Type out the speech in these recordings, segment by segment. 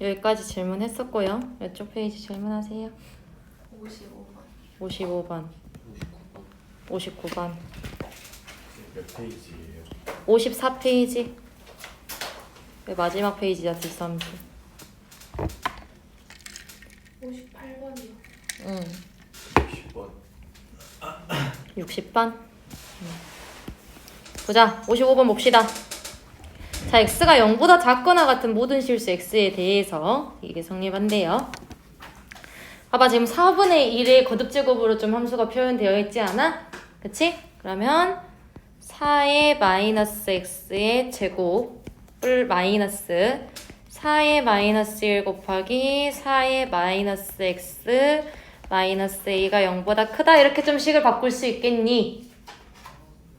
여기까지 질문했었고요. 이쪽 페이지 질문하세요. 55번. 55번, 59번 59번, 몇 페이지예요? 54페이지. 네, 마지막 페이지야 뒷섬수. 58번이요. 응. 60번 60번. 보자. 55번 봅시다. 자, x가 0보다 작거나 같은 모든 실수 x에 대해서 이게 성립한대요. 봐봐, 지금 4분의 1의 거듭제곱으로 좀 함수가 표현되어 있지 않아? 그치? 그러면 4의 마이너스 x의 제곱을 마이너스 4의 마이너스 1 곱하기 4의 마이너스 x 마이너스 a가 0보다 크다 이렇게 좀 식을 바꿀 수 있겠니?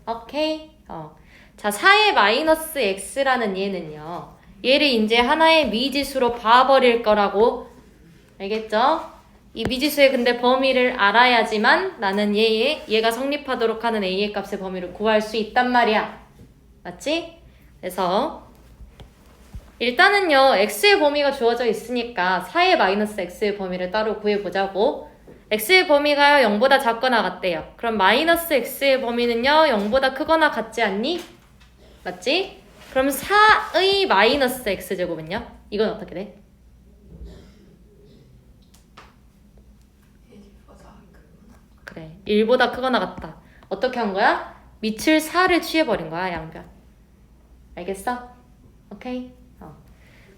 오케이. 어. 자, 4의 마이너스 x라는 얘는요. 얘를 이제 하나의 미지수로 봐버릴 거라고 알겠죠? 이 미지수의 근데 범위를 알아야지만 나는 얘의 얘가 성립하도록 하는 a의 값의 범위를 구할 수 있단 말이야. 맞지? 그래서 일단은요 x의 범위가 주어져 있으니까 4의 마이너스 x의 범위를 따로 구해보자고 x의 범위가 0보다 작거나 같대요 그럼 마이너스 x의 범위는요 0보다 크거나 같지 않니? 맞지? 그럼 4의 마이너스 x제곱은요? 이건 어떻게 돼? 1보다 크구나. 그래 1보다 크거나 같다 어떻게 한 거야? 밑을 4를 취해버린 거야 양변 알겠어? 오케이? 어.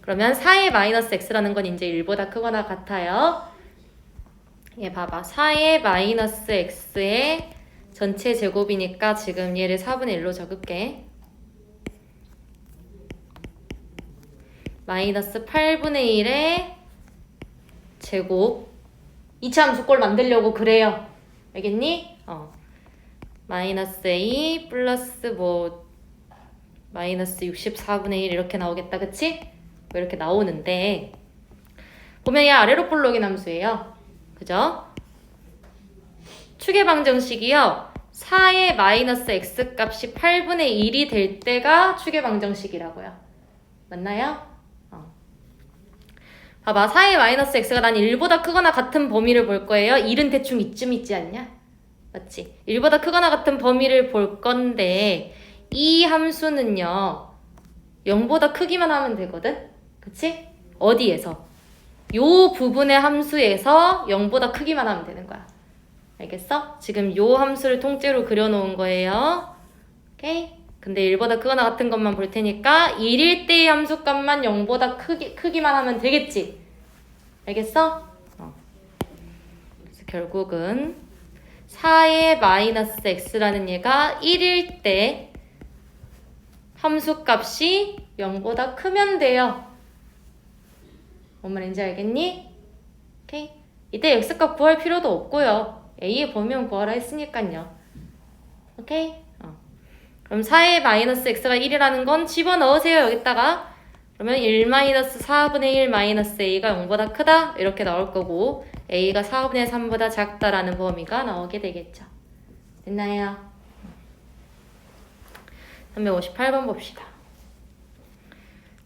그러면 4의 마이너스 x라는 건 이제 1보다 크거나 같아요 얘 봐봐 4의 마이너스 x의 전체 제곱이니까 지금 얘를 4분의 1로 적을게 마이너스 8분의 1의 제곱 이차 함수꼴 만들려고 그래요 알겠니? 어 마이너스 a 플러스 뭐 마이너스 64분의 1 이렇게 나오겠다 그치? 뭐 이렇게 나오는데 보면 얘 아래로 볼록인 함수예요 그죠? 추계 방정식이요 4의 마이너스 x 값이 8분의 1이 될 때가 추계 방정식이라고요 맞나요? 어. 봐봐 4의 마이너스 x가 난 1보다 크거나 같은 범위를 볼 거예요 1은 대충 이쯤 있지 않냐? 맞지? 1보다 크거나 같은 범위를 볼 건데 이 함수는요 0보다 크기만 하면 되거든? 그치? 어디에서? 요 부분의 함수에서 0보다 크기만 하면 되는 거야 알겠어? 지금 요 함수를 통째로 그려놓은 거예요 오케이? 근데 1보다 크거나 같은 것만 볼 테니까 1일 때의 함수값만 0보다 크기, 크기만 하면 되겠지? 알겠어? 어. 그래서 결국은 4의 마이너스 x라는 얘가 1일 때 함수값이 0보다 크면 돼요. 뭔 말인지 알겠니? 오케이. 이때 x값 구할 필요도 없고요. a의 범위만 구하라 했으니까요. 오케이? 어. 그럼 4의 마이너스 x가 1이라는 건 집어넣으세요. 여기다가. 그러면 1 마이너스 4분의 1 마이너스 a가 0보다 크다. 이렇게 나올 거고 a가 4분의 3보다 작다라는 범위가 나오게 되겠죠. 됐나요? 358번 봅시다.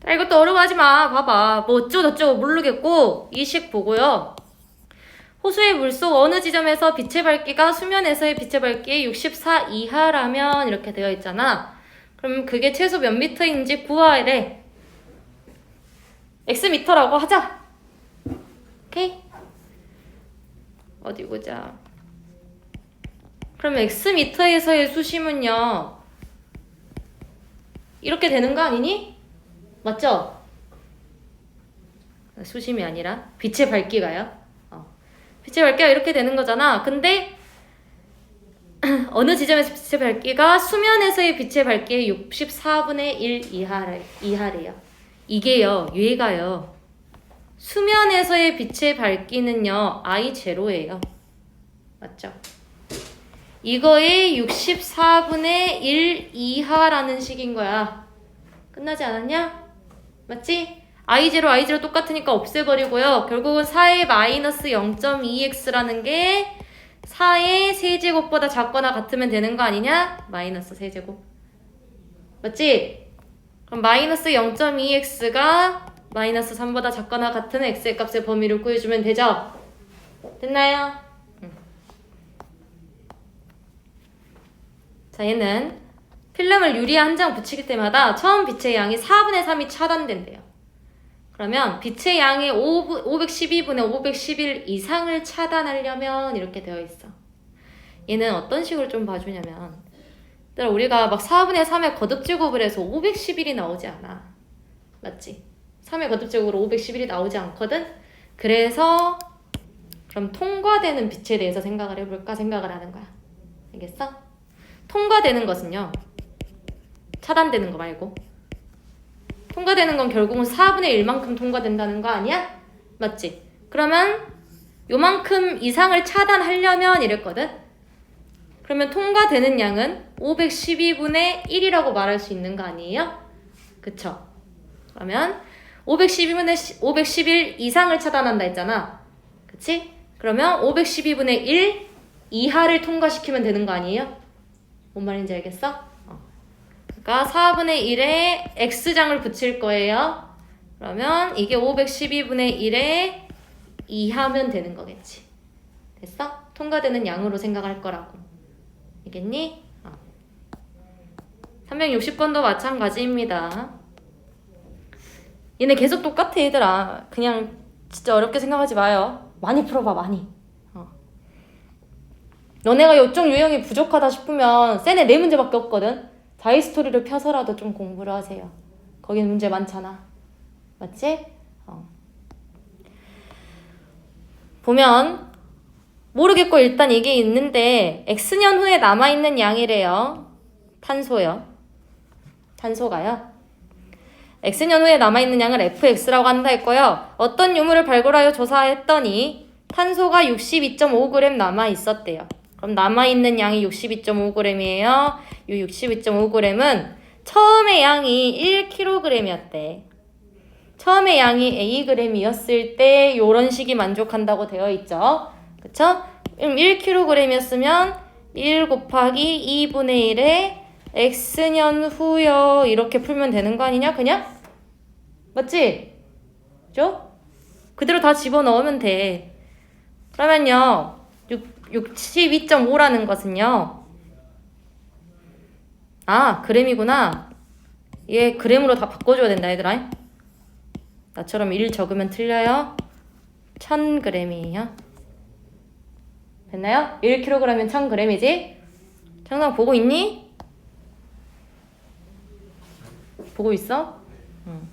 자, 이것도 어려워하지 마. 봐봐. 뭐 어쩌고저쩌고 모르겠고 이 식 보고요. 호수의 물속 어느 지점에서 빛의 밝기가 수면에서의 빛의 밝기의 64 이하라면 이렇게 되어 있잖아. 그럼 그게 최소 몇 미터인지 구하래. x 미터라고 하자. 오케이? 어디 보자. 그럼 x 미터에서의 수심은요. 이렇게 되는 거 아니니? 맞죠? 수심이 아니라 빛의 밝기가요. 어. 빛의 밝기가 이렇게 되는 거잖아. 근데 어느 지점에서 빛의 밝기가 수면에서의 빛의 밝기의 64분의 1 이하래, 이하래요. 이게요, 얘가요. 수면에서의 빛의 밝기는요, I 제로예요. 맞죠? 이거의 64분의 1 이하라는 식인 거야. 끝나지 않았냐? 맞지? I0, I0 똑같으니까 없애버리고요. 결국은 4의 마이너스 0.2x라는 게 4의 세제곱보다 작거나 같으면 되는 거 아니냐? 마이너스 세제곱. 맞지? 그럼 마이너스 0.2x가 마이너스 3보다 작거나 같은 x의 값의 범위를 구해주면 되죠? 됐나요? 음. 자, 얘는 필름을 유리에 한 장 붙이기 때마다 처음 빛의 양이 4분의 3이 차단된대요. 그러면 빛의 5, 512분의 511 이상을 차단하려면 이렇게 되어 있어. 얘는 어떤 식으로 좀 봐주냐면 우리가 막 4분의 3의 거듭제곱을 해서 511이 나오지 않아. 맞지? 3의 거듭제곱으로 511이 나오지 않거든? 그래서 그럼 통과되는 빛에 대해서 생각을 해볼까 생각을 하는 거야. 알겠어? 통과되는 것은요. 차단되는 거 말고. 통과되는 건 결국은 4분의 1만큼 통과된다는 거 아니야? 맞지? 그러면 요만큼 이상을 차단하려면 이랬거든? 그러면 통과되는 양은 512분의 1이라고 말할 수 있는 거 아니에요? 그쵸? 그러면 512분의 511 이상을 차단한다 했잖아. 그치? 그러면 512분의 1 이하를 통과시키면 되는 거 아니에요? 뭔 말인지 알겠어? 어. 그러니까 4분의 1에 x장을 붙일 거예요. 그러면 이게 512분의 1에 2 하면 되는 거겠지. 됐어? 통과되는 양으로 생각할 거라고. 알겠니? 어. 360번도 마찬가지입니다. 얘네 계속 똑같아 얘들아. 그냥 진짜 어렵게 생각하지 마요. 많이 풀어봐 많이. 어. 너네가 요쪽 유형이 부족하다 싶으면 쌤에 네 문제밖에 없거든. 다이스토리를 펴서라도 좀 공부를 하세요. 거긴 문제 많잖아. 맞지? 어. 보면 모르겠고 일단 이게 있는데 X년 후에 남아있는 양이래요. 탄소요. 탄소가요. X년 후에 남아있는 양을 FX라고 한다 했고요. 어떤 유물을 발굴하여 조사했더니 탄소가 62.5g 남아있었대요. 그럼 남아있는 양이 62.5g이에요. 이 62.5g은 처음의 양이 1kg이었대. 처음의 양이 Ag이었을 때 이런 식이 만족한다고 되어 있죠. 그쵸? 그럼 1kg이었으면 1 곱하기 2분의 1에 x년 후요 이렇게 풀면 되는 거 아니냐 그냥? 맞지? 그죠? 그대로 다 집어넣으면 돼. 그러면요 62.5라는 것은요 아 그램이구나 얘 그램으로 다 바꿔줘야 된다 얘들아 나처럼 1 적으면 틀려요 1000g이에요 됐나요? 1kg이면 1000g이지? 청상 보고 있니? 보고 있어? 응.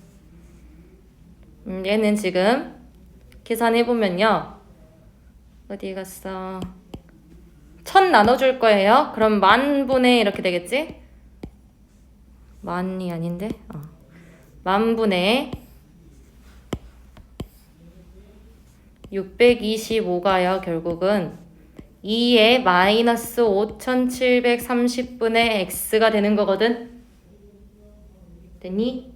음, 얘는 지금 계산해보면요. 어디 갔어? 천 나눠줄 거예요. 그럼 만 분의 이렇게 되겠지? 만이 아닌데? 어. 만 분의 625가요, 결국은. 2에 마이너스 5730분의 x가 되는 거거든. 됐니?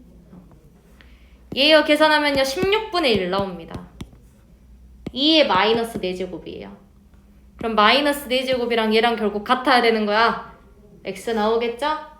얘요 계산하면요 16분의 1 나옵니다. 2의 마이너스 4제곱이에요. 그럼 마이너스 4제곱이랑 얘랑 결국 같아야 되는 거야. x 나오겠죠?